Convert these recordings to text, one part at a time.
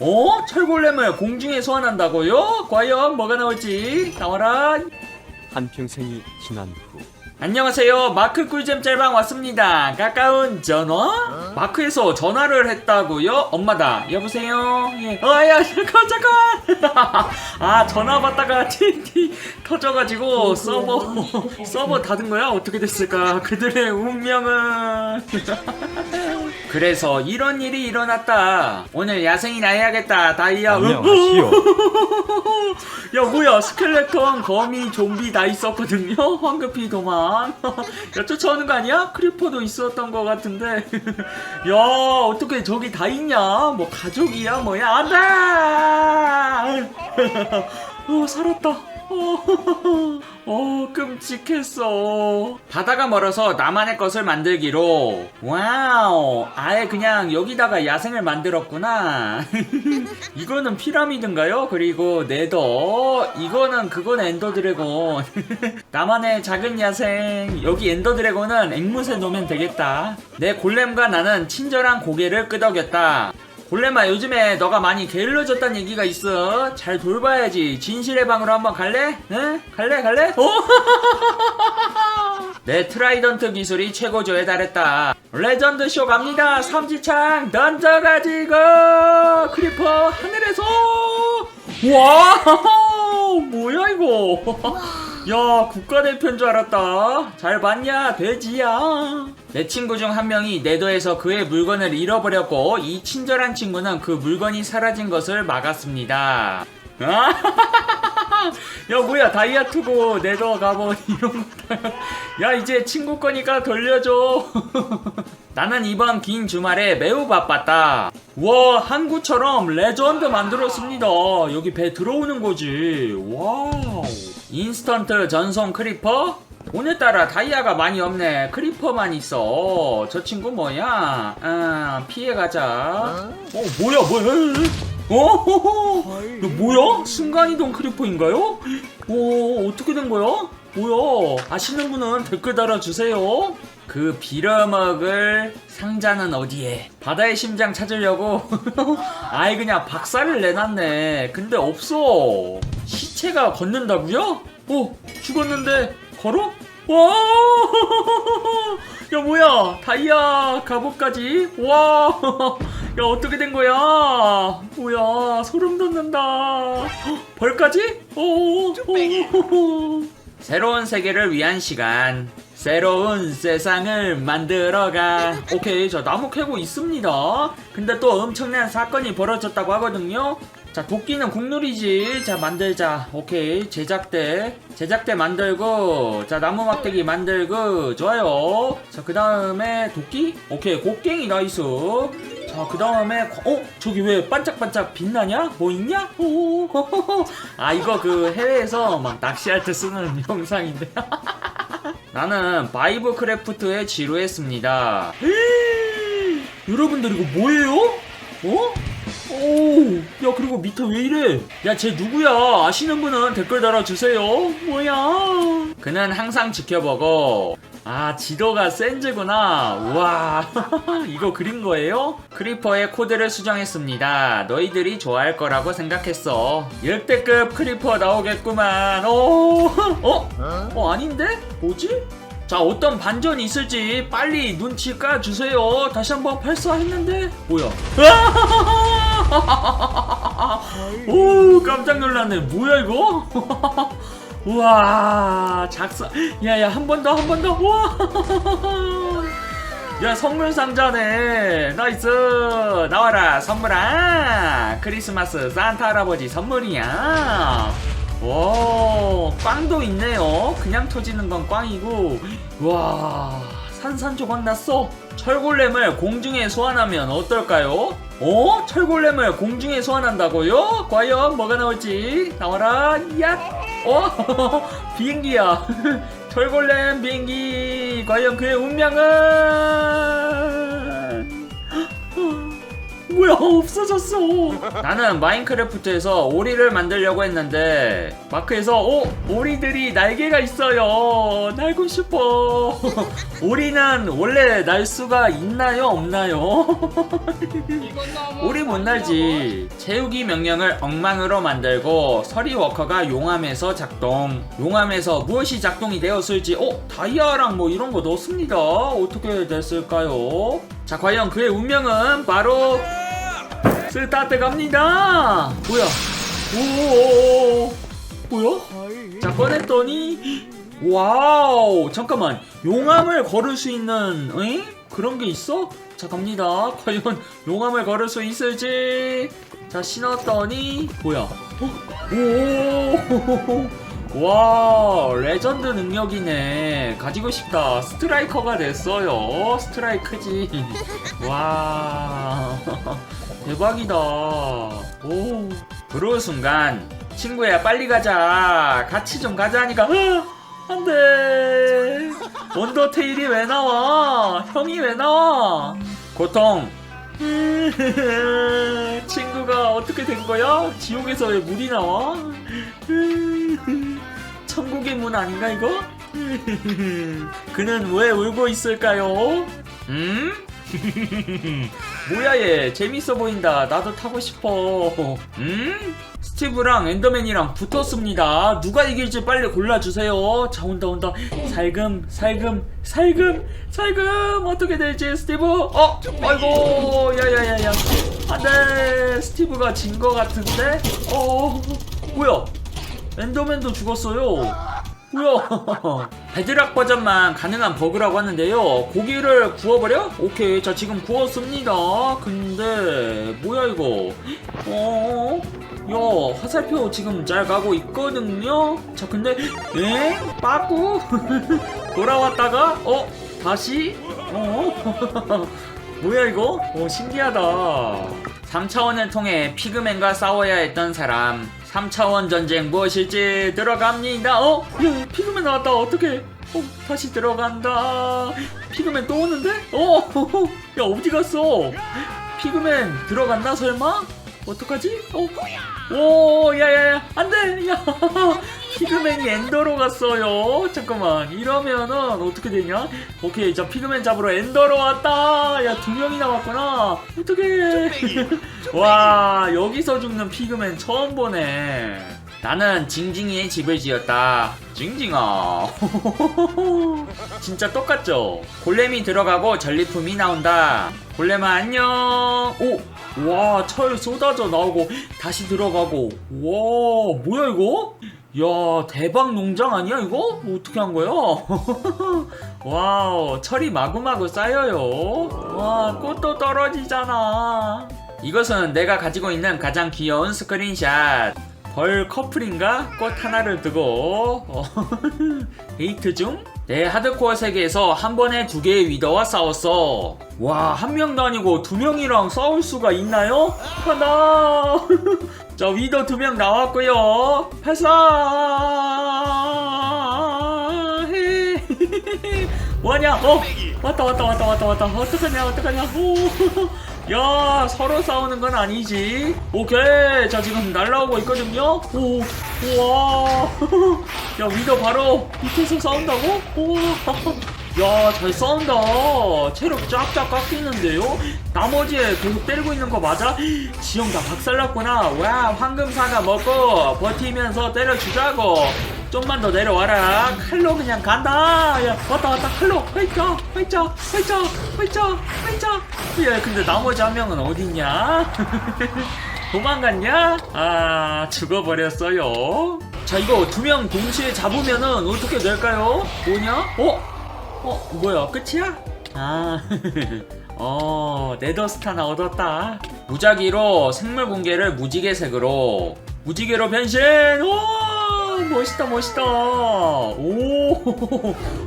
어? 철골렘을 공중에 소환한다고요? 과연 뭐가 나올지 나와라 한평생이 지난 후 안녕하세요. 마크 꿀잼 짤방 왔습니다. 가까운 전화? 마크에서 전화를 했다고요? 엄마다 여보세요? 예. 어야 잠깐 잠깐! 아 전화 받다가 TNT 터져가지고 서버 서버 닫은 거야? 어떻게 됐을까? 그들의 운명은? 그래서 이런 일이 일어났다. 오늘 야생이나 해야겠다 다이아. 안녕하시오. 야 뭐야 스켈레톤 거미 좀비 다 있었거든요? 황급히 도망 야 쫓아오는 거 아니야? 크리퍼도 있었던 거 같은데. 야 어떻게 저기 다 있냐? 뭐 가족이야? 뭐야? 안돼! 어 살았다 어, 어 끔찍했어. 바다가 멀어서 나만의 것을 만들기로. 와우 아예 그냥 여기다가 야생을 만들었구나. 이거는 피라미드인가요? 그리고 네더. 이거는 그건 엔더 드래곤. 나만의 작은 야생. 여기 엔더 드래곤은 앵무새 놓으면 되겠다. 내 골렘과 나는 친절한 고개를 끄덕였다 골렘아 요즘에 너가 많이 게을러졌다는 얘기가 있어 잘 돌봐야지 진실의 방으로 한번 갈래? 응? 갈래 갈래? 어? 내 트라이던트 기술이 최고조에 달했다 레전드 쇼 갑니다 삼지창 던져가지고 크리퍼 하늘에서 와 뭐야 이거 야 국가대표인 줄 알았다. 잘 봤냐 돼지야? 내 친구 중 한 명이 내도에서 그의 물건을 잃어버렸고 이 친절한 친구는 그 물건이 사라진 것을 막았습니다. 아, 야 뭐야 다이아 투고 내도 가보 이런 거야 이제 친구 거니까 돌려줘. 나는 이번 긴 주말에 매우 바빴다 와 항구처럼 레전드 만들었습니다. 여기 배 들어오는 거지. 와우. 인스턴트 전송 크리퍼? 오늘따라 다이아가 많이 없네. 크리퍼만 있어. 저 친구 뭐야? 아 피해가자. 어? 뭐야 뭐야? 어 이거 뭐야? 순간이동 크리퍼인가요? 오 어떻게 된 거야? 뭐야? 아시는 분은 댓글 달아주세요 그 빌어먹을 상자는 어디에 바다의 심장 찾으려고 아이 그냥 박살을 내놨네 근데 없어 시체가 걷는다고요? 어 죽었는데 걸어? 와! 야 뭐야 다이아 갑옷까지 와! 야 어떻게 된 거야? 뭐야 소름 돋는다 벌까지? 오, 오, 새로운 세계를 위한 시간 새로운 세상을 만들어가. 오케이 저 나무 캐고 있습니다. 근데 또 엄청난 사건이 벌어졌다고 하거든요. 자 도끼는 국룰이지. 자 만들자. 오케이 제작대. 제작대 만들고 자 나무 막대기 만들고. 좋아요. 자 그 다음에 도끼? 오케이 곡괭이 나이스. 자 그 다음에 어? 저기 왜 반짝반짝 빛나냐? 뭐 있냐? 오, 아 이거 그 해외에서 막 낚시할 때 쓰는 영상인데 나는 바이브 크래프트에 지루했습니다 여러분들 이거 뭐예요 어 오, 야 그리고 밑에 왜 이래? 야 쟤 누구야? 아시는 분은 댓글 달아주세요. 뭐야? 그는 항상 지켜보고 아 지도가 센즈구나. 우와 이거 그린 거예요? 크리퍼의 코드를 수정했습니다. 너희들이 좋아할 거라고 생각했어. 역대급 크리퍼 나오겠구만. 오, 어? 어 아닌데? 뭐지? 자 어떤 반전이 있을지 빨리 눈치 까주세요 다시 한번 발사했는데 뭐야 오 깜짝 놀랐네 뭐야 이거 우와 작사 야야 한 번 더 한 번 더. 우와. 야 선물 상자네. 나이스. 나와라 선물아. 크리스마스 산타 할아버지 선물이야. 오 꽝도 있네요. 그냥 터지는 건 꽝이고. 와 산산조각 났어. 철골렘을 공중에 소환하면 어떨까요? 어? 철골렘을 공중에 소환한다고요? 과연 뭐가 나올지. 나와라 야 어? 비행기야. 철골렘 비행기. 과연 그의 운명은 없어졌어. 나는 마인크래프트에서 오리를 만들려고 했는데 마크에서 오 오리들이 날개가 있어요. 날고 싶어. 오리는 원래 날 수가 있나요 없나요? 오리 못 날지. 채우기 명령을 엉망으로 만들고 서리 워커가 용암에서 작동. 용암에서 무엇이 작동이 되었을지 어 다이아랑 뭐 이런 거 넣었습니다. 어떻게 됐을까요? 자 과연 그의 운명은 바로 스타트 갑니다. 뭐야? 오 뭐야? 자 꺼냈더니 와우. 잠깐만. 용암을 걸을 수 있는 에? 그런 게 있어? 자 갑니다. 과연 용암을 걸을 수 있을지. 자 신었더니 뭐야? 어? 오와 레전드 능력이네. 가지고 싶다. 스트라이커가 됐어요. 스트라이크지. 와 대박이다. 오. 그러는 순간 친구야 빨리 가자. 같이 좀 가자 하니까 아, 안 돼. 원더테일이 왜 나와? 형이 왜 나와? 고통. 친구가 어떻게 된 거야? 지옥에서 왜 물이 나와? 천국의 문 아닌가 이거? 그는 왜 울고 있을까요? 음 뭐야 얘 재밌어 보인다. 나도 타고 싶어. 음? 스티브랑 엔더맨이랑 붙었습니다. 누가 이길지 빨리 골라주세요. 자 온다 온다. 살금 살금 살금 살금! 어떻게 될지 스티브? 어? 아이고 야야야야. 안돼 스티브가 진 거 같은데? 어 뭐야? 엔더맨도 죽었어요. 뭐야 베드락 버전만 가능한 버그라고 하는데요 고기를 구워버려? 오케이 자 지금 구웠습니다 근데 뭐야 이거 어? 야 화살표 지금 잘 가고 있거든요 자 근데 에? 빠꾸? 돌아왔다가 어? 다시? 어? 뭐야 이거? 어 신기하다 3차원을 통해 피그맨과 싸워야 했던 사람 3차원 전쟁 무엇일지 들어갑니다 어? 야 피그맨 나왔다 어떡해 어 다시 들어간다 피그맨 또 오는데? 어? 야 어디 갔어? 피그맨 들어갔나 설마? 어떡하지? 어? 오 야 야 야 안 돼 야 피그맨이 엔더로 갔어요. 잠깐만. 이러면은 어떻게 되냐? 오케이 자 피그맨 잡으러 엔더로 왔다. 야 두 명이 나 왔구나. 어떡해. 와 여기서 죽는 피그맨 처음 보네. 나는 징징이의 집을 지었다. 징징아. 진짜 똑같죠? 골렘이 들어가고 전리품이 나온다. 골렘아 안녕. 오 와 철 쏟아져 나오고 다시 들어가고. 와 뭐야 이거 야 대박 농장 아니야 이거? 어떻게 한 거야? 와우 철이 마구마구 쌓여요. 와 꽃도 떨어지잖아. 이것은 내가 가지고 있는 가장 귀여운 스크린샷. 벌 커플인가? 꽃 하나를 두고. 어, 데이트 중? 내 하드코어 세계에서 한 번에 두 개의 위더와 싸웠어. 와 한 명도 아니고 두 명이랑 싸울 수가 있나요? 하나 자 위더 두명 나왔고요. 발사해 뭐하냐? 어? 왔다 왔다 왔다 왔다 왔다. 어떡하냐 어떡하냐? 오, 야 서로 싸우는 건 아니지. 오케이. 자 지금 날라오고 있거든요. 오 우와. 야 위더 바로 밑에서 싸운다고? 우와 야 잘 싸운다. 체력 쫙쫙 깎이는데요? 나머지에 계속 때리고 있는 거 맞아? 지형 다 박살났구나. 와 황금사가 먹고 버티면서 때려주자고. 좀만 더 내려와라. 칼로 그냥 간다. 야 왔다 왔다. 칼로. 화이자 화이자 화이자 화이자 화이자 야 근데 나머지 한 명은 어딨냐? 도망갔냐? 아 죽어버렸어요. 자 이거 두 명 동시에 잡으면은 어떻게 될까요? 뭐냐? 어 어 뭐야 끝이야 아 어, 네더스타나 얻었다. 무작위로 생물 공개를 무지개색으로. 무지개로 변신! 와! 멋있다, 멋있다. 오!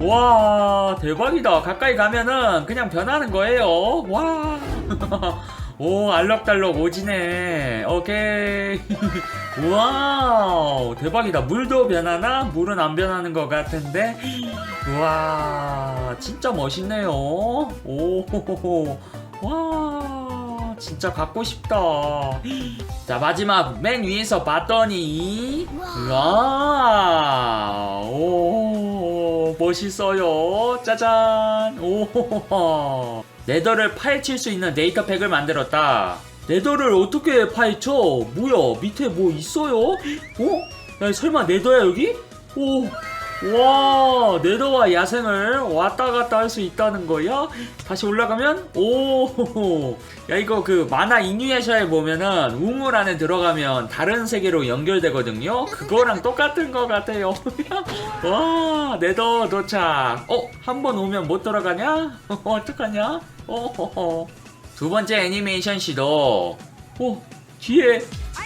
와, 대박이다. 가까이 가면은 그냥 변하는 거예요. 와! 오, 알록달록 오지네. 오케이. 와우, 대박이다. 물도 변하나? 물은 안 변하는 것 같은데? 와, 진짜 멋있네요. 오, 와, 진짜 갖고 싶다. 자, 마지막 맨 위에서 봤더니 와, 오, 멋있어요. 짜잔. 오, 네더를 파헤칠 수 있는 네이터팩을 만들었다. 네더를 어떻게 파헤쳐? 뭐야, 밑에 뭐 있어요? 어? 야, 설마 네더야 여기? 오, 와, 네더와 야생을 왔다 갔다 할 수 있다는 거야? 다시 올라가면 오, 야 이거 그 만화 이누야샤에 보면은 우물 안에 들어가면 다른 세계로 연결되거든요. 그거랑 똑같은 것 같아요. 와, 네더 도착. 어, 한 번 오면 못 돌아가냐? 어떡하냐? 어, 두 번째 애니메이션 시도. 오, 뒤에.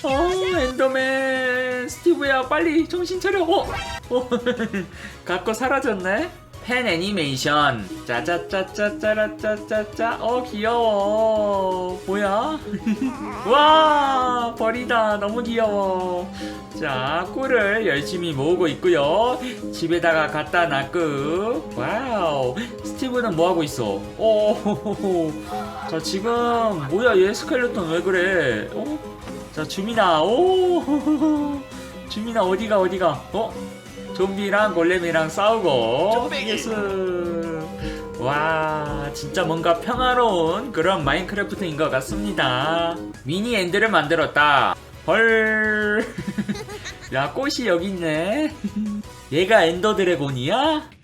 어, 엔더맨. 스티브야, 빨리 정신 차려. 어, 어, 갖고 사라졌네. 팬 애니메이션. 짜짜짜짜짜라짜짜짜. 어, 귀여워. 뭐야? 와, 버리다. 너무 귀여워. 자, 꿀을 열심히 모으고 있고요. 집에다가 갖다 놨고. 와우. 스티브는 뭐 하고 있어? 오, 자, 지금 뭐야? 얘 스켈레톤 왜 그래? 어? 자, 주민아. 오, 주민아 어디가 어디가? 어? 좀비랑 골렘이랑 싸우고. 예스. 와, 진짜 뭔가 평화로운 그런 마인크래프트인 것 같습니다. 미니 엔드를 만들었다. 헐. 야, 꽃이 여기 있네. 얘가 엔더 드래곤이야?